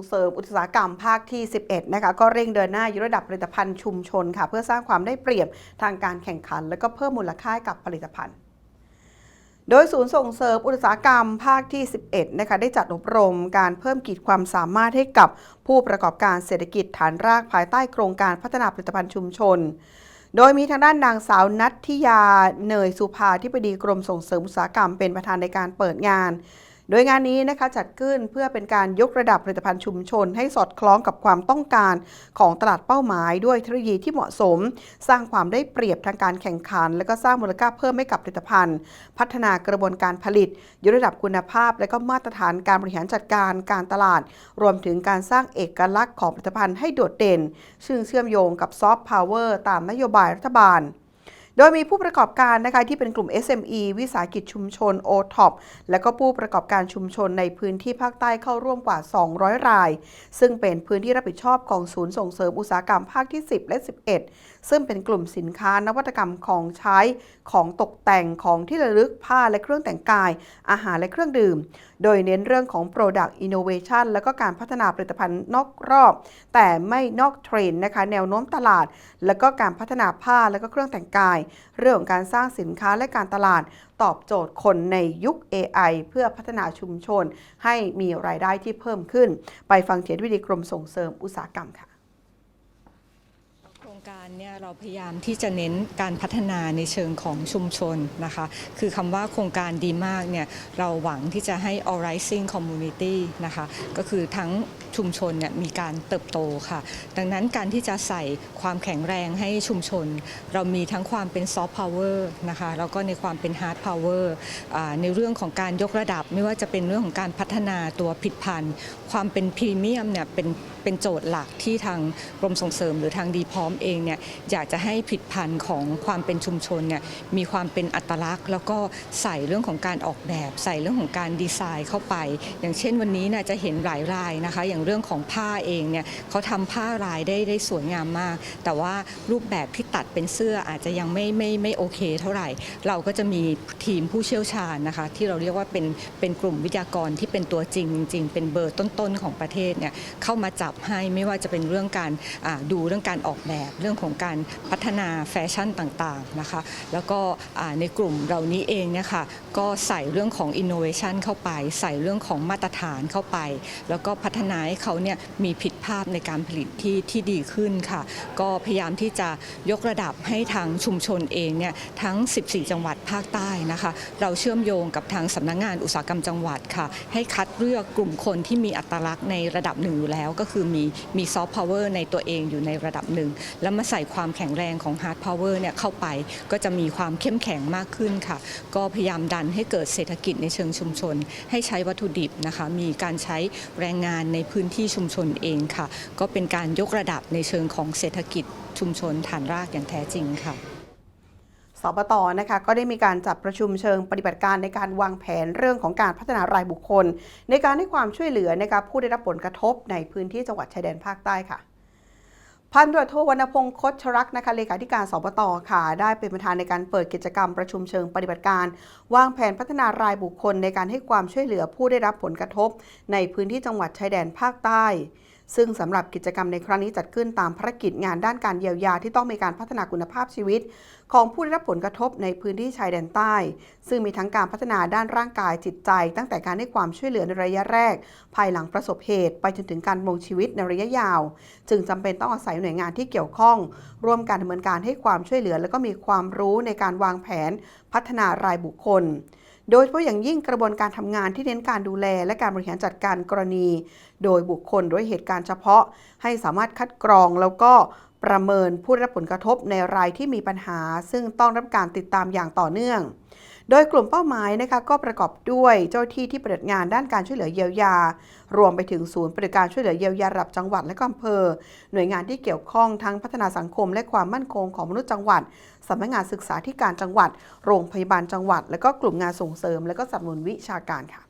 งเสริมอุตสาหกรรมภาคที่ 11 นะคะ ก็เร่งเดินหน้ายกระดับผลิตภัณฑ์ชุมชนค่ะ เพื่อสร้างความได้เปรียบทางการแข่งขัน และก็เพิ่มมูลค่าให้กับผลิตภัณฑ์โดยศูนย์ส่งเสริมอุตสาหกรรมภาคที่ 11 นะคะได้จัดอบรมการเพิ่มกีดความสามารถให้กับผู้ประกอบการเศรษฐกิจฐานรากภายใต้โครงการพัฒนาผลิตภัณฑ์ชุมชน โดยมีทางด้านนางสาวนัททิยาเนยสุภาที่ปดีกรมส่งเสริมอุตสาหกรรมเป็นประธานในการเปิดงาน โดยงานนี้นะคะจัดขึ้นเพื่อเป็นการยกระดับผลิตภัณฑ์ชุมชน ให้สอดคล้องกับความต้องการของตลาดเป้าหมาย ด้วยเทคโนโลยีที่เหมาะสม สร้างความได้เปรียบทางการแข่งขัน และก็สร้างมูลค่าเพิ่มให้กับผลิตภัณฑ์ พัฒนากระบวนการผลิตยกระดับคุณภาพ และก็มาตรฐานการบริหารจัดการการตลาด รวมถึงการสร้างเอกลักษณ์ของผลิตภัณฑ์ให้โดดเด่น ซึ่งเชื่อมโยงกับซอฟต์พาวเวอร์ตามนโยบายรัฐบาล โดยมีผู้ประกอบการนะคะที่เป็นกลุ่ม SME วิสาหกิจชุมชน o t o p และก็ผู้ประกอบการชุมชนในพื้นที่ภาคใต้เข้าร่วมกว่า 200 ราย ซึ่งเป็นพื้นที่รับผิดชอบของศูนย์ส่งเสริมอุตสาหกรรมภาคที่ 10 และ 11ซึ่งเป็นกลุ่มสินค้านวัตกรรมของใช้ของตกแต่งของที่ระลึกผ้าและเครื่องแต่งกาย อาหารและเครื่องดื่ม โดยเน้นเรื่องของ Product Innovation และก็การพัฒนาผลิตภัณฑ์นอกรอบ แต่ไม่นอกเทรนด์นะคะแนวโน้มตลาด และก็การพัฒนาผ้าและก็เครื่องแต่งกาย เรื่องของการสร้างสินค้าและการตลาดตอบโจทย์คนในยุค AI เพื่อพัฒนาชุมชน ให้มีรายได้ที่เพิ่มขึ้น ไปฟังเสียงวิดีกรมส่งเสริมอุตสาหกรรมค่ะ รงการเนี่ยเราพยายามที่จะเน้นการพัฒนาในเชิงของชุมชนนะคะ คือคำว่าโครงการดีมากเนี่ยเราหวังที่จะให้ all rising community นะคะ ก็คือทั้งชุมชนเนี่ยมีการเติบโตค่ะ ดังนั้นการที่จะใส่ความแข็งแรงให้ชุมชน เรามีทั้งความเป็น soft power นะคะ แล้วก็ในความเป็น hard power อ่าในเรื่องของการยกระดับ ไม่ว่าจะเป็นเรื่องของการพัฒนาตัวผิดพันธ์ความเป็นพรีเมียมเนี่ยเป็นเป็นโจทย์หลักที่ทางกรมส่งเสริมหรือทางดีพร้อมเองเนี่ยอยากจะให้ผิดพันธ์ของความเป็นชุมชนเนี่ยมีความเป็นอัตลักษณ์ แล้วก็ใส่เรื่องของการออกแบบ ใส่เรื่องของการดีไซน์เข้าไป อย่างเช่นวันนี้เนี่ยจะเห็นหลายรายนะคะ อย่างเรื่องของผ้าเองเนี่ยเขาทำผ้าลายได้ได้สวยงามมาก แต่ว่ารูปแบบที่ตัดเป็นเสื้ออาจจะยังไม่ไม่ไม่โอเคเท่าไหร่ เราก็จะมีทีมผู้เชี่ยวชาญนะคะที่เราเรียกว่าเป็นเป็นกลุ่มวิทยากรที่เป็นตัวจริงจริงเป็นเบอร์ต้นๆของประเทศเนี่ยเข้ามาจับให้ไม่ว่าจะเป็นเรื่องการดูเรื่องการออกแบบ เรื่องของการพัฒนาแฟชั่นต่างๆนะคะแล้วก็ในกลุ่มเรานี้เองเนี่ยค่ะก็ใส่เรื่องของ innovation เข้าไป ใส่เรื่องของมาตรฐานเข้าไป แล้วก็พัฒนาให้เขาเนี่ยมีผิดภาพในการผลิตที่ที่ดีขึ้นค่ะ ก็พยายามที่จะยกระดับให้ทางชุมชนเองเนี่ยทั้ง 14 จังหวัดภาคใต้นะคะ เราเชื่อมโยงกับทางสำนักงานอุตสาหกรรมจังหวัดค่ะ ให้คัดเลือกกลุ่มคนที่มีอัตลักษณ์ในระดับหนึ่งอยู่แล้วก็คือมีมีซอฟต์พาวเวอร์ในตัวเองอยู่ในระดับหนึ่ง แล้วมาใส่ความแข็งแรงของฮาร์ดพาวเวอร์เนี่ยเข้าไปก็จะมีความเข้มแข็งมากขึ้นค่ะ ก็พยายามดันให้เกิดเศรษฐกิจในเชิงชุมชน ให้ใช้วัตถุดิบนะคะมีการใช้แรงงานในพื้นที่ชุมชนเองค่ะ ก็เป็นการยกระดับในเชิงของเศรษฐกิจชุมชนฐานรากอย่างแท้จริงค่ะ สบตนะคะก็ได้มีการจัดประชุมเชิงปฏิบัติการในการวางแผนเรื่องของการพัฒนารายบุคคล ในการให้ความช่วยเหลือนการผู้ได้รับผลกระทบในพื้นที่จังหวัดชายแดนภาคใต้ค่ะพันตรวจโทวรรณพงศ์คดชรักนะคะเลขาธิการสบตค่ะ ได้เป็นประธานในการเปิดกิจกรรมประชุมเชิงปฏิบัติการ วางแผนพัฒนารายบุคคลในการให้ความช่วยเหลือผู้ได้รับผลกระทบ ในพื้นที่จังหวัดชายแดนภาคใต้ ซึ่งสำหรับกิจกรรมในครั้งนี้จัดขึ้นตามภารกิจงานด้านการเยียวยาที่ต้องมีการพัฒนาคุณภาพชีวิต ของผู้ได้รับผลกระทบในพื้นที่ชายแดนใต้ ซึ่งมีทั้งการพัฒนาด้านร่างกายจิตใจ ตั้งแต่การให้ความช่วยเหลือในระยะแรก ภายหลังประสบเหตุ ไปจนถึงการดำรงชีวิตในระยะยาว จึงจำเป็นต้องอาศัยหน่วยงานที่เกี่ยวข้อง ร่วมกันดำเนินการให้ความช่วยเหลือ และก็มีความรู้ในการวางแผน พัฒนารายบุคคล โดยเฉพาะอย่างยิ่งกระบวนการทำงานที่เน้นการดูแล และการบริหารจัดการกรณี โดยบุคคลด้วยเหตุการณ์เฉพาะ ให้สามารถคัดกรองแล้วก็ประเมินผู้ได้รับผลกระทบในรายที่มีปัญหา ซึ่งต้องรับการติดตามอย่างต่อเนื่อง โดยกลุ่มเป้าหมายนะคะก็ประกอบด้วยเจ้าที่ที่ปฏิบัติงานด้านการช่วยเหลือเยียวยา รวมไปถึงศูนย์ปฏิบัติการช่วยเหลือเยียวยาระดับจังหวัดและก็อำเภอ หน่วยงานที่เกี่ยวข้องทั้งพัฒนาสังคม และความมั่นคงของมนุษย์จังหวัดสำนักงานศึกษาธิการจังหวัด โรงพยาบาลจังหวัด และก็กลุ่มงานส่งเสริม และก็สนับสนุนวิชาการค่ะ